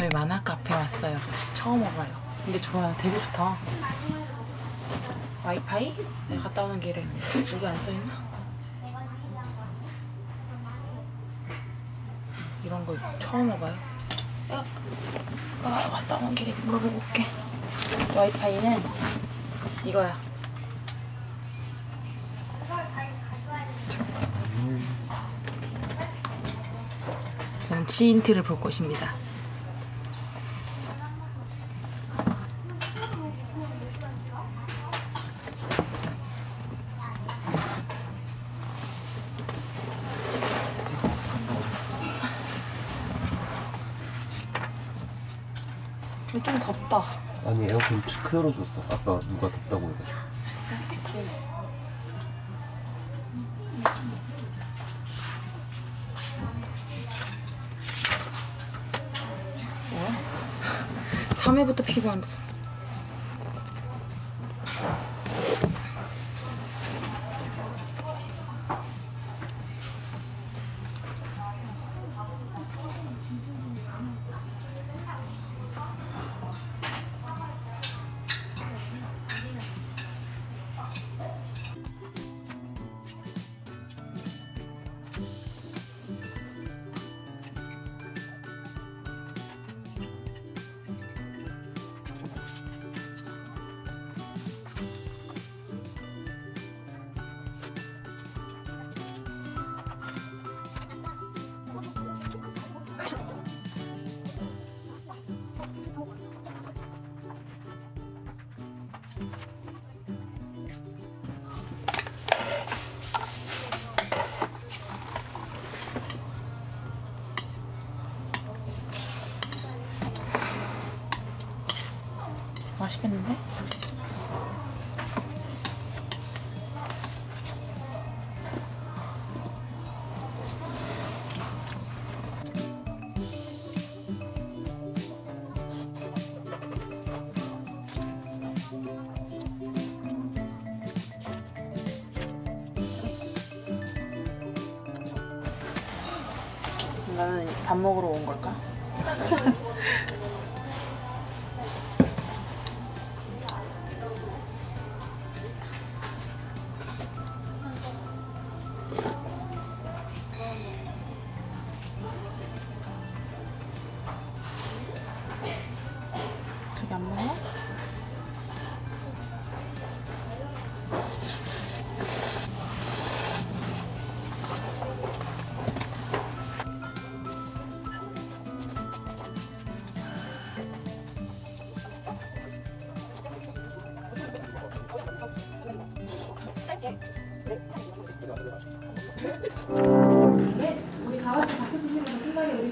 저희 만화 카페 왔어요. 처음 와봐요. 근데 좋아요. 되게 좋다. 와이파이? 내가 갔다 오는 길에 여기 안 써있나? 이런 거 처음 와봐요. 아, 아, 갔다 오는 길에 물어보고 올게. 와이파이는 이거야. 저는 치인트를 볼 것입니다. 근데 좀 덥다. 아니 에어컨 틀어줬어 아까 누가 덥다고 해가지고 뭐야? 3회부터 피부 안 좋았어. 밥 먹으러 온 걸까?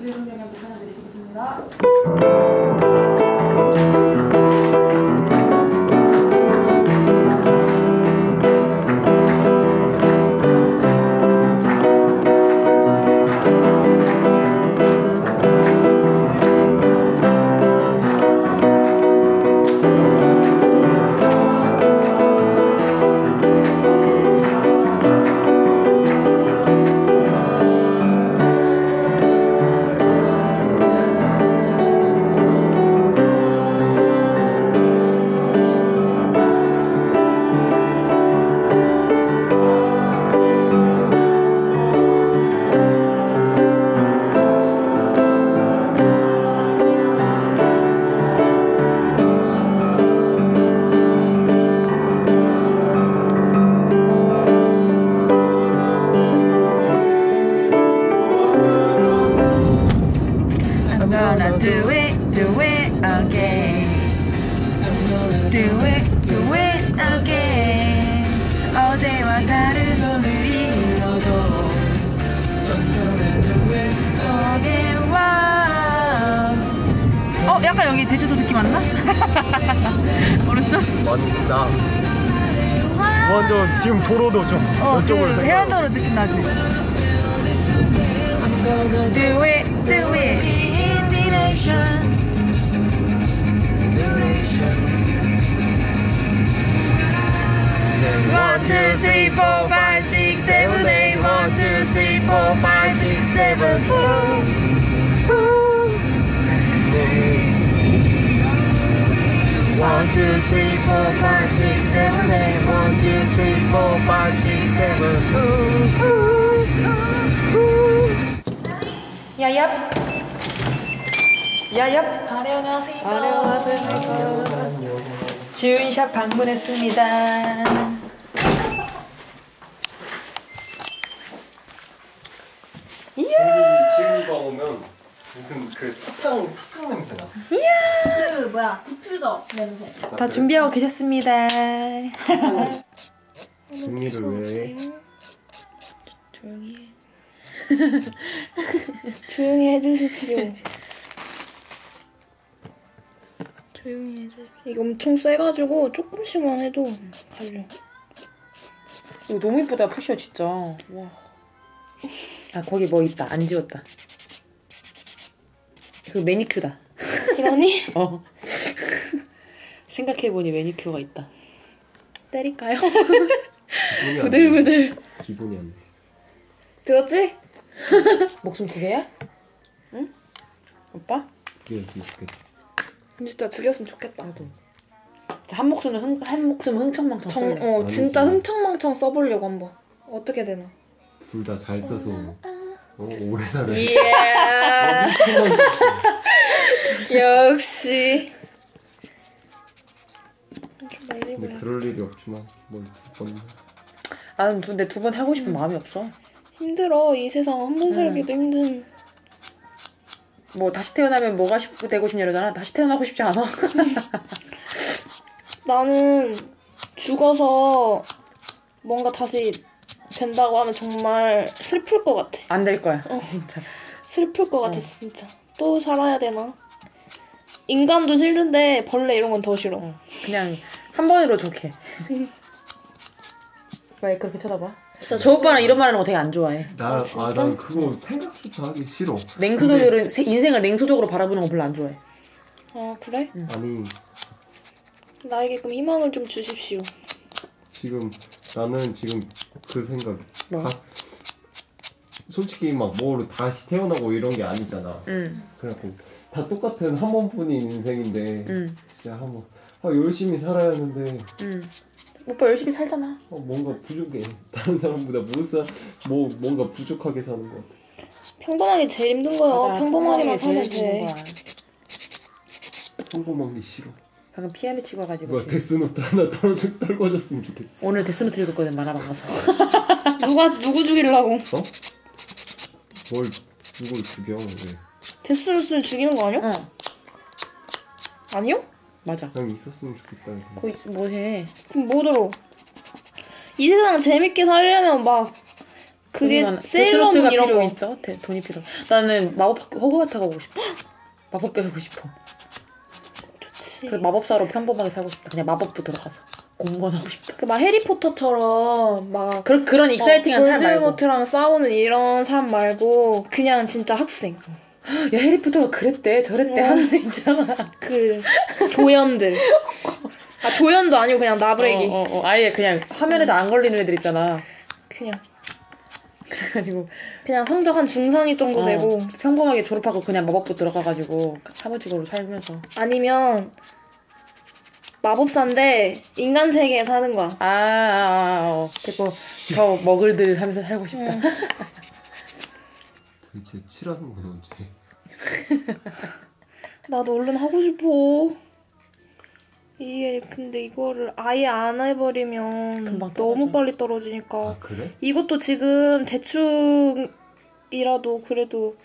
I'm 맞다 완전 지금 도로도 좀 어, 그 이쪽으로 생각 해안도로 느낌 나지? Do it, do it. Indignation. One, two, three, four, five, six, seven, eight. One, two, three, four, five, six, seven. Ooh, ooh. One, two, three, four, five, six, seven, eight. One, two, three, four, five, six, seven. Ooh, ooh, ooh. 야얍. 야얍. 안녕하세요. 안녕하세요. 지훈샵 방문했습니다. 지은이가 오면 무슨 그 사탕 사탕 냄새 나. 그 뭐야 디퓨저 냄새. 다 준비하고 계셨습니다. 준비를 왜 해? 조용히 해. 조용히 해주십시오. 조용히 해주십시오. 이게 엄청 세가지고 조금씩만 해도 갈려. 이거 너무 이쁘다 푸셔 진짜. 와. 아 거기 뭐 있다 안 지웠다. 그 매니큐다. 그러니 어. 생각해보니 매니큐어가 있다. 때릴까요? 기분이 안 부들부들. 돼. 기분이 안 돼. 들었지? 목숨 두 개야? 응? 오빠? 그게 좋겠다. 진짜 죽였으면 좋겠다. 나도. 한 목숨은 흥, 한 목숨 흥청망청 정, 쏠래. 어 아니지. 진짜 흥청망청 써보려고 한번. 어떻게 되나? 둘다 잘 써서 어, 오래 살아. 이야. 역시. 근데 그럴 일이 없지만 뭘두 번. 나는 근데 두 번 살고 싶은 마음이 없어. 힘들어 이 세상 한 번 살기도 힘든. 뭐 다시 태어나면 뭐가 싶, 되고 싶냐 이러잖아. 다시 태어나고 싶지 않아. 나는 죽어서 뭔가 다시 된다고 하면 정말 슬플 것 같아. 안 될 거야. 진짜. 슬플 것 같아 진짜. 또 살아야 되나? 인간도 싫은데 벌레 이런 건 더 싫어. 그냥 한 번으로 좋게. 왜 그렇게 쳐다봐? 저 오빠는 이런 말 하는 거 되게 안 좋아해. 나아난 그거 생각조차 하기 싫어. 냉소적으로 세- 인생을 냉소적으로 바라보는 거 별로 안 좋아해. 아 그래? 아니 나에게 그럼 희망을 좀 주십시오. 지금 나는 지금 그 생각. 뭐? 다, 솔직히 막 뭐로 다시 태어나고 이런 게 아니잖아. 응. 그래갖고 다 똑같은 한 번뿐인 인생인데 응. 진짜 한번 아, 열심히 살아야 하는데 응. 오빠 열심히 살잖아. 어, 뭔가 부족해. 다른 사람보다 못사 뭐 뭔가 부족하게 사는 것 같아. 평범하게 제일 힘든 거야. 맞아. 평범하게만 살면 돼. 거야. 평범한 게 싫어. 방금 피아노 치고 와가지고 누가 데스노트 하나 떨어져 떨궈졌으면 좋겠어. 오늘 데스노트 읽었거든 만화방 가서. 누가 누구 죽이려고? 어? 뭘 누굴 죽여? 왜? 데스노트는 죽이는 거 아니야? 어 아니요? 맞아. 그냥 있었으면 좋겠다. 이거. 거기 뭐해? 그럼 뭐 들어? 이 세상 재밌게 살려면 막 그게. 세일러문 데스노트가 이런 필요 거. 있어? 데, 돈이 필요. 나는 마법 호그와트 가고 싶어. 마법 배우고 싶어. 그 마법사로 평범하게 살고 싶다. 그냥 마법부 들어가서 공부하고 싶다. 그 막 해리포터처럼 막 그런 그런 익사이팅한 삶 말고. 볼드모트랑 싸우는 이런 사람 말고 그냥 진짜 학생. 야 해리포터가 그랬대 저랬대 하는 애 있잖아. 그 조연들. 아 조연도 아니고 그냥 나부레기. 어, 어, 어. 아예 그냥 화면에도 안 걸리는 애들 있잖아. 그냥 그래가지고 그냥 성적 한 중상위 정도 어, 되고 평범하게 졸업하고 그냥 마법부 들어가가지고 사무직으로 살면서 아니면 마법사인데 인간 세계에 사는 거야. 아, 아, 아 어. 그리고 저 먹을들 하면서 살고 싶다. 도대체 칠하는 건 언제? 나도 얼른 하고 싶어. 이게 근데 이거를 아예 안 해버리면 금방 너무. 빨리 떨어지니까 아 그래? 이것도 지금 대충이라도 그래도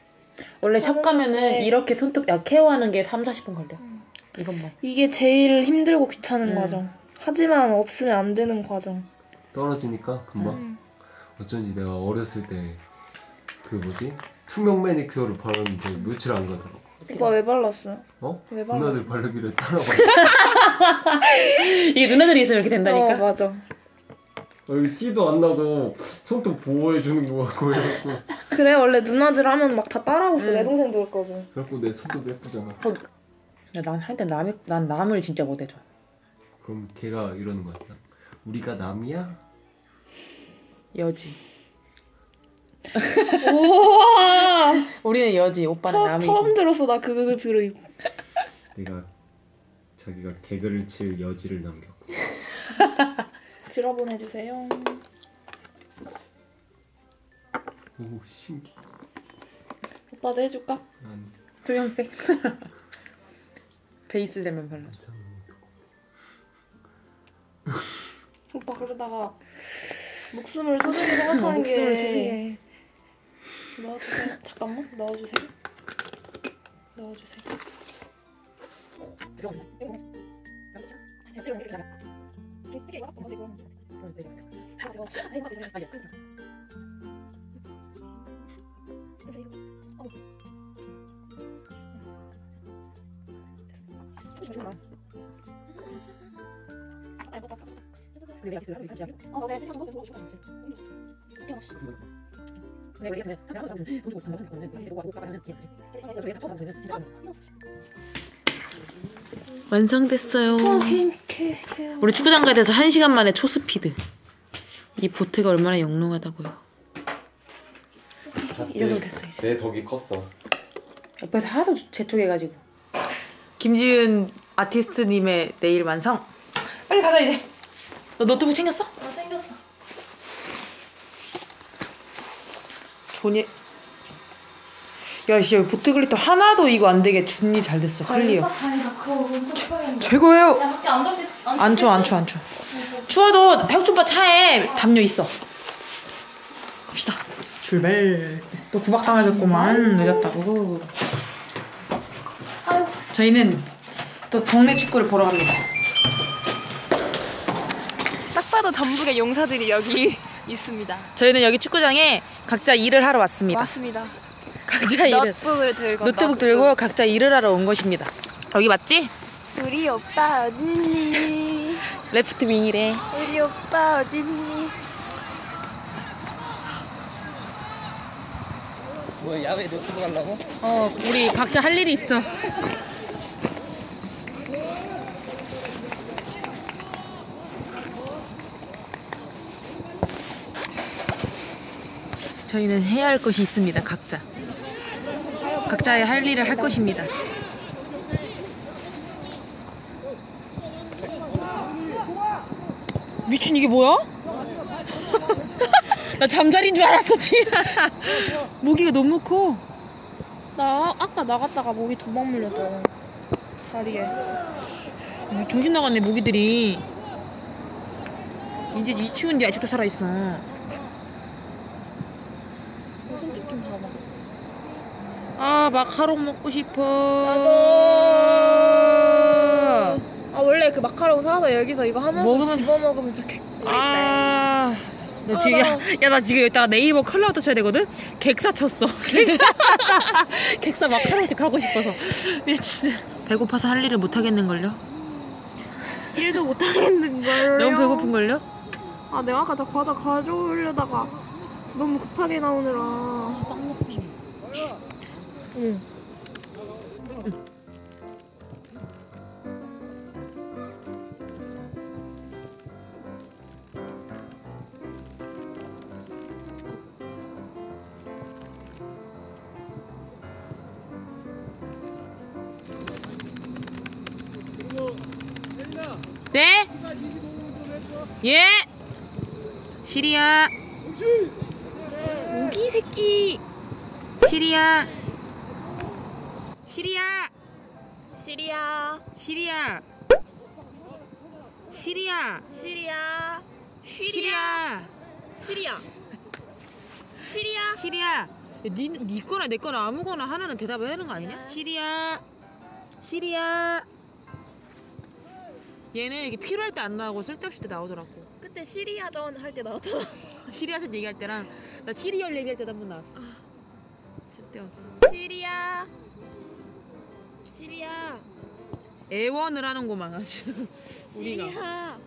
원래 샵 가면은 하는데. 이렇게 손톱 야 케어하는 게 3, 40분 걸려. 이것만. 이게 제일 힘들고 귀찮은 음. 과정. 하지만 없으면 안 되는 과정. 떨어지니까 금방. 음. 어쩐지 내가 어렸을 때 그 뭐지 투명 매니큐어를 바르는데 며칠 안 가더라고. 오빠 왜 발랐어? 어? 왜 발랐어? 누나들 바르기를 따라가. 이게 누나들이 있으면 이렇게 어 된다니까. 맞아. 어, 여기 티도 안 나고 손톱 보호해 주는 거 같고 이래갖고 그래 원래 누나들 하면 막 다 따라하고 음. 싶어 내 동생도 그랬거든. 그래갖고 내 손톱 예쁘잖아. 야, 난 할때 남의 난 남을 진짜 못 해줘. 그럼 걔가 이러는 거야. 우리가 남이야? 여지. 우와 우리는 여지, 오빠는 처, 남이. 처음 들었어 나 그거 들으. 내가 자기가 개그를 칠 여지를 남겨. 드라 보내주세요. 오 신기. 오빠도 해줄까? 난 투명색. 베이스 되면 발라. 참. 오빠 그러다가 목숨을 소중히 생각하는 목숨을 게 소중해. 넣어주세요. 잠깐만 넣어주세요. 넣어주세요. 근데 내가 계속 연락을 유지하고 어 내가 세시간 정도 계속 오고 싶어 이거 완성됐어요. 어, 우리 축구장가에 대해서 1시간 만에 초스피드. 이 보트가 얼마나 영롱하다고요. 이 정도 됐어 이제. 내 덕이 컸어. 옆에서 하도 재촉해가지고. 김지은 아티스트님의 내일 완성. 빨리 가자 이제. 너 노트북 챙겼어? 존이. 야, 씨, 여기 보트 글리터 하나도 이거 안 되게 준이 잘 됐어. 클리어. 추워했는데. 최고예요. 야 밖에 안 덥게 안안 추워, 안 추워, 안 추워. 추워도 해옥초빠 차에 담요 있어. 갑시다. 출발. 또 구박 당하셨구만. 늦었다고. 아유 저희는 또 동네 축구를 보러 갑니다. 딱 봐도 전북의 용사들이 여기 있습니다. 저희는 여기 축구장에 각자 일을 하러 왔습니다. 맞습니다. 각자 일을. 노트북을 들고 노트북 들고 각자 일을 하러 온 것입니다. 여기 맞지? 우리 오빠 어딨니? 레프트 윙이래. 우리 오빠 어딨니? 뭐 야외 노트북 하려고? 어, 우리 각자 할 일이 있어. 저희는 해야 할 것이 있습니다, 각자. 각자의 할 일을 할 것입니다. 미친 이게 뭐야? 나 잠자리인 줄 알았어, 지금. 모기가 너무 커. 나 아까 나갔다가 목이 두방 물렸잖아. 다리에. 정신 나갔네 모기들이 이제 이 추운데 아직도 살아있어 손톱 좀 봐봐. 아 마카롱 먹고 싶어 아 원래 그 마카롱 사서 여기서 이거 하면서 먹으면- 집어 먹으면 진짜 개꿀인데. 아, 나 지금 아, 야, 야, 나 지금 여기다가 네이버 컬러부터 쳐야 되거든? 객사 쳤어. 객사 마카롱집 가고 싶어서. 야, 진짜. 배고파서 할 일을 못 하겠는걸요? 일도 못 하겠는 걸. 너무 배고픈걸요? 아 내가 아까 저 과자 가져오려다가 너무 급하게 나오느라. 빵 먹고 싶어. 응. 네? 예? 시리야. 모기 새끼. 시리야. 시리야. 시리야. 시리야. 시리야. 시리야. 시리야. 시리야. 시리야. 시리야. 니, 니 거나 내 거나 아무거나 하나는 대답해야 되는 거 아니냐? 시리야. 시리야. 얘는 이게 필요할 때 안 나오고 쓸데없을 때 나오더라고. 그때 시리야전 할 때 나왔잖아. 시리아선 얘기할 때랑 나 시리얼 얘기할 때도 한 번 나왔어. 쓸데없어. 시리야. 시리야. 애원을 하는구만 아주. 우리가. 시리야.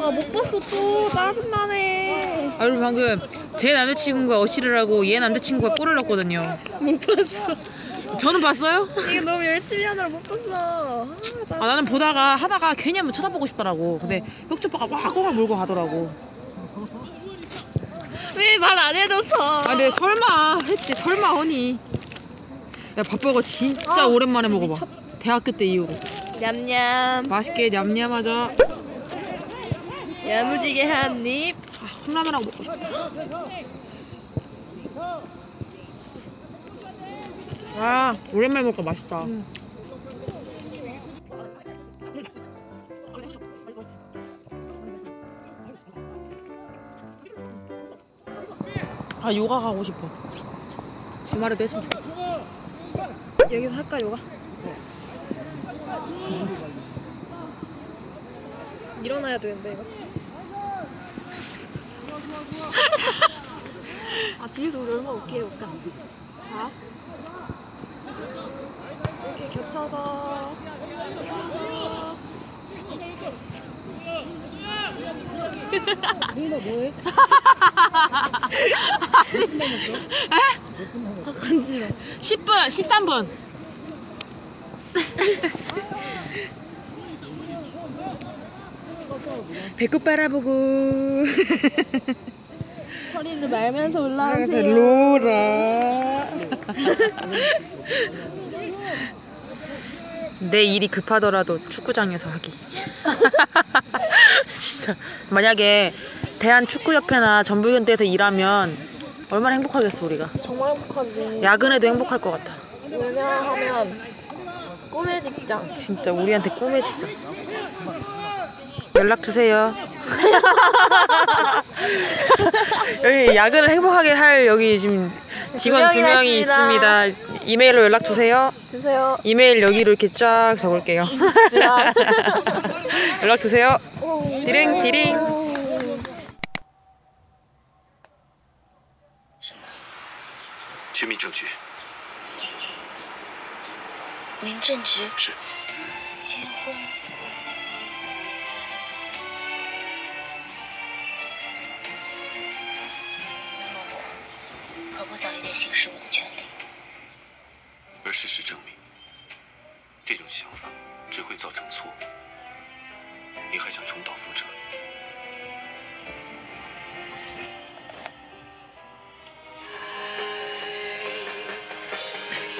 아못 봤어 또 짜증나네. 아, 여러분 방금 제 남자친구가 어시를 하고 얘 남자친구가 골을 넣었거든요. 못 봤어. 저는 봤어요? 이게 너무 열심히 하느라 못 봤어. 아, 짜- 아 나는 보다가 하다가 괜히 한번 쳐다보고 싶더라고. 근데 혁초빠가 막 공을 몰고 가더라고. 왜 말 안 해줘서? 아 근데 설마 했지 설마 허니. 야 밥버거 진짜 아, 오랜만에 먹어봐. 대학교 때 이후로. 냠냠. 맛있게 냠냠하자. 야무지게 한 입. 아, 컵라면하고 먹고 싶다. 아, 오랜만에 먹으니까 맛있다. 아, 요가 가고 싶어. 주말에도 했으면 좋겠다. 여기서 할까 요가? 일어나야 되는데 이거. 아 뒤에서 우리 얼마나 웃기게 볼까? 자. 이렇게 겹쳐서. 아, 간지러. 10분, 13분. 배꼽 바라보고 허리를 말면서 올라오세요. 로라 내 일이 급하더라도 축구장에서 하기 진짜 만약에 대한축구협회나 전북현대에서 일하면 얼마나 행복하겠어 우리가 정말 행복하지. 야근해도 행복할 것 같아 왜냐하면 꿈의 직장. 진짜 우리한테 꿈의 직장 연락 주세요 여기 야근을 행복하게 할 여기 지금 직원 두 명이 있습니다. 있습니다 이메일로 연락 주세요 주세요. 이메일 여기로 이렇게 쫙 적을게요 자. 연락 주세요 디링 디링 取民政局民政局是结婚，那么我可不早一点行使我的权利。而事实证明，这种想法只会造成错误。你还想重蹈覆辙？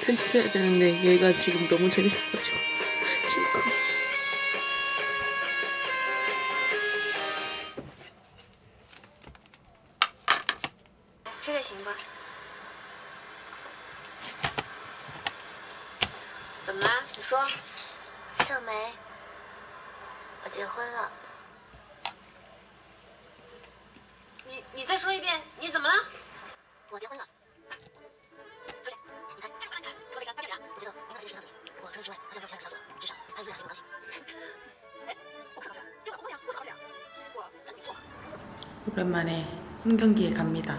편집해야 되는데 얘가 지금 너무 재밌어가지고 싱크 这个行吧？怎么啦？你说。秀梅，我结婚了。你你再说一遍，你怎么了？我结婚了。 过除此之外，好像没有其他条嘴了，至少还有一俩挺不高兴。哎，我不是高兴，因为我婚呀，我是高兴。我真的没错嘛。 오랜만에 홍경기에 갑니다.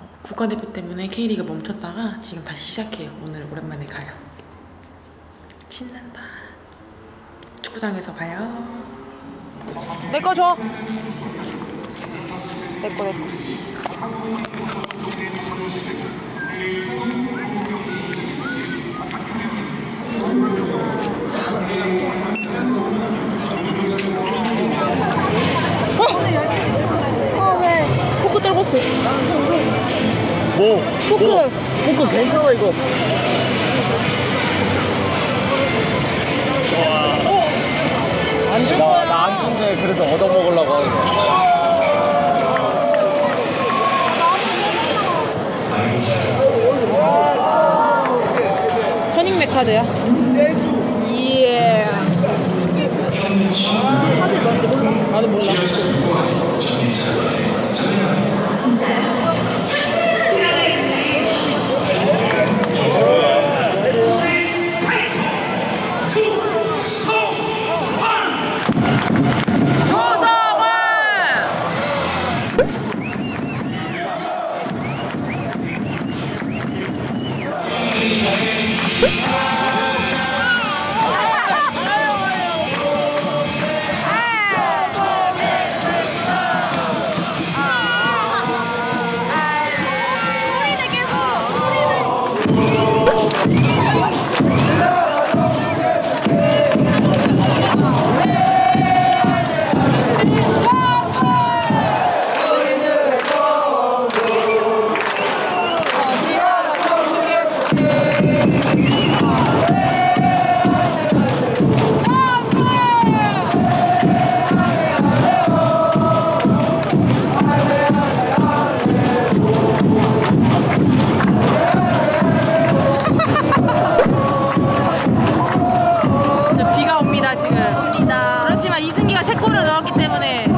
어, 국가대표 때문에 K리가 멈췄다가 지금 다시 시작해요. 오늘 오랜만에 가요. 신난다. 축구장에서 봐요. 내 거 줘. 내 거, 내 거. 포크 떨궜어. 뭐? 포크. 포크 괜찮아 이거. 와. 나안 준대 그래서 얻어 먹으려고 하는 거야. 터닝 메카드야. 나도 몰라. 올라왔기 때문에